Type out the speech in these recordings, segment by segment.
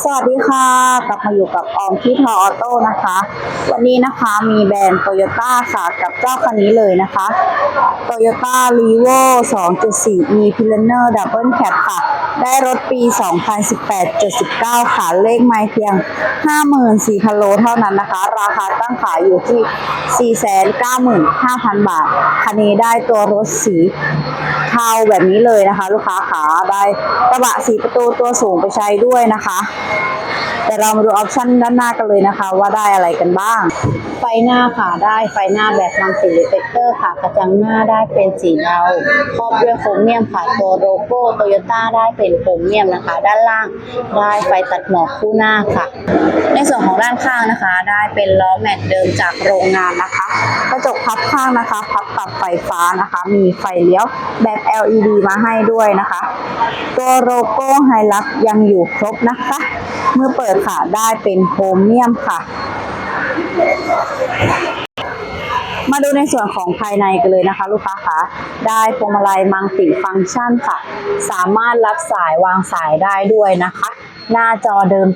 สวัสดีค่ะ กลับมาอยู่กับออมที่ทอออโต้นะคะ วันนี้นะคะมีแบรนด์โตโยต้าค่ะกับเจ้าคันนี้เลยนะคะ Toyota r e v o 2.4 e p i l a n e r Double Cab ค่ะ ได้รถปี 2018-79 ค่ะ เลขไม้เพียง 54,000 โลเท่านั้นนะคะ ราคาตั้งขายอยู่ที่ 495,000 บาท คันนี้ได้ตัวรถสี เทาแบบนี้เลยนะคะ ลูกค้าขาได้กระบะสีประตูตัวสูงไปใช้ด้วยนะคะ แต่เรามาดูออปชั่นด้านหน้ากันเลยนะคะ ว่าได้อะไรกันบ้าง ไฟหน้าค่ะได้ไฟหน้าแบบมัลติเรฟเฟกเตอร์ค่ะ กระจังหน้าได้เป็นสีเทาครอบด้วยโครเมียมค่ะตัวโลโก้โตโยต้าได้เป็นโครเมียมนะคะ ด้านล่างได้ไฟตัดหมอกคู่หน้าค่ะ ในส่วนของด้านข้างนะคะ ได้เป็นล้อแม็กเดิมจากโรงงานนะคะ กระจกพับข้างนะคะ พับกับไฟฟ้านะคะ มีไฟเลี้ยวแบบ LED มาให้ด้วยนะคะ ตัวโลโก้ไฮลักยังอยู่ครบนะคะ เมื่อเปิดค่ะได้เป็นโครเมียมค่ะ มาดูในส่วนของภายในกันเลยนะคะ ลูกค้าคะได้พวงมาลัยมังติฟังก์ชันค่ะ สามารถรับสายวางสายได้ด้วยนะคะ หน้าจอเดิม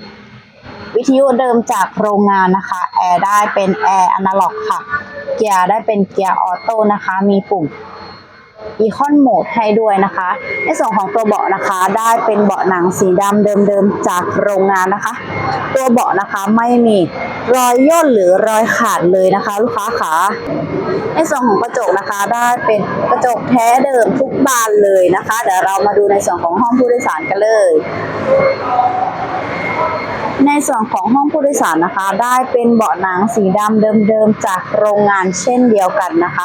วิทยุเดิมจากโรงงานนะคะ แอร์ได้เป็นแอร์อนาล็อกค่ะ เกียร์ได้เป็นเกียร์ออโต้นะคะ มีปุ่ม อีคอนโหมดให้ด้วยนะคะ ในส่วนของตัวเบาะนะคะได้เป็นเบาะหนังสีดำเดิมๆจากโรงงานนะคะ ตัวเบาะนะคะไม่มีรอยย่นหรือรอยขาดเลยนะคะ ลูกค้าขาในส่วนของกระจกนะคะ ได้เป็นกระจกแท้เดิมทุกบานเลยนะคะ เดี๋ยวเรามาดูในส่วนของห้องผู้โดยสารกันเลย ส่วนของห้องผู้โดยสารนะคะ ได้เป็นเบาะหนังสีดำเดิมๆจากโรงงานเช่นเดียวกันนะคะ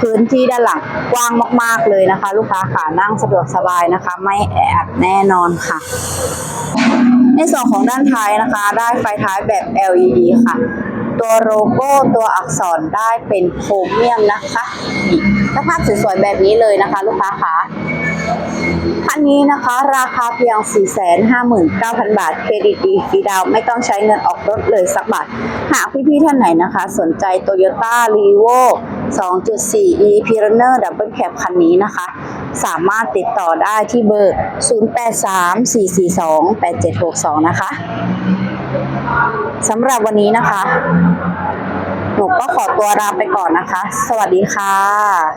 พื้นที่ด้านหลังกว้างมากๆเลยนะคะ ลูกค้าขานั่งสะดวกสบายนะคะ ไม่แออัดแน่นอนค่ะ ในส่วนของด้านท้ายนะคะ ได้ไฟท้ายแบบ LED ค่ะ ตัวโลโก้ตัวอักษรได้เป็นโครเมียมนะคะสภาพสวยๆแบบนี้เลยนะคะ ลูกค้าขา คันนี้นะคะราคาเพียง 459,000 บาท เครดิตดีฟรีดาวไม่ต้องใช้เงินออกรถเลยสักบาท หากพี่ๆท่านไหนนะคะ สนใจ Toyota r e v o 2.4 e p i r a n e r Double Cab คันนี้นะคะ สามารถติดต่อได้ที่เบอร์ 0834428762 นะคะสำหรับวันนี้นะคะ หนูก็ขอตัวลาไปก่อนนะคะ สวัสดีค่ะ